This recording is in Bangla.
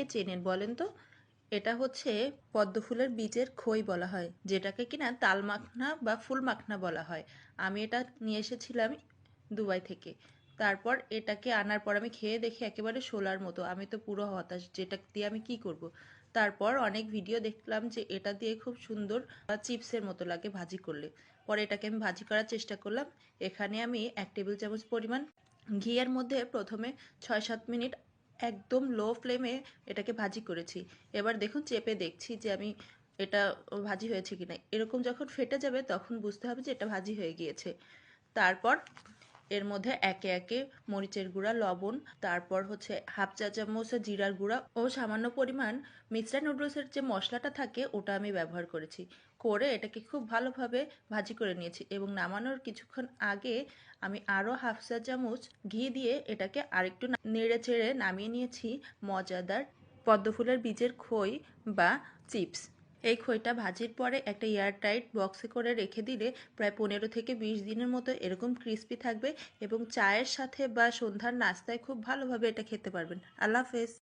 কে চেনেন বলেন তো? এটা হচ্ছে পদ্ম ফুলের বীজের খই বলা হয়, যেটাকে কিনা তাল মাখনা বা ফুল মাখনা বলা হয়। আমি এটা নিয়ে এসেছিলাম দুবাই থেকে। তারপর এটাকে আনার পর আমি খেয়ে দেখি একেবারে শোলার মতো। আমি তো পুরো হতাশ, যেটা দিয়ে আমি কি করব। তারপর অনেক ভিডিও দেখলাম যে এটা দিয়ে খুব সুন্দর চিপসের মতো লাগে ভাজি করলে। পরে এটাকে আমি ভাজি করার চেষ্টা করলাম। এখানে আমি এক টেবিল চামচ পরিমাণ ঘিয়ের মধ্যে প্রথমে ছয় সাত মিনিট একদম লো ফ্লেমে এটাকে ভাজি করেছি। এবার দেখুন, চেপে দেখছি যে আমি এটা ভাজি হয়েছে কি কিনা। এরকম যখন ফেটে যাবে, তখন বুঝতে হবে যে এটা ভাজি হয়ে গিয়েছে। তারপর এর মধ্যে একে একে মরিচের গুঁড়া, লবণ, তারপর হচ্ছে হাফ চা চামচ জিরার গুঁড়া ও সামান্য পরিমাণ মিশ্রা নুডলসের যে মশলাটা থাকে ওটা আমি ব্যবহার করেছি। করে এটাকে খুব ভালোভাবে ভাজি করে নিয়েছি এবং নামানোর কিছুক্ষণ আগে আমি আরও হাফ চা চামচ ঘি দিয়ে এটাকে আরেকটু নেড়ে চেড়ে নামিয়ে নিয়েছি মজাদার পদ্মফুলের বীজের খই বা চিপস। এই খইটা ভাজির পরে একটা এয়ারটাইট বক্সে করে রেখে দিলে প্রায় পনেরো থেকে বিশ দিনের মতো এরকম ক্রিস্পি থাকবে এবং চায়ের সাথে বা সন্ধ্যার নাস্তায় খুব ভালোভাবে এটা খেতে পারবেন। আল্লাহ হাফেজ।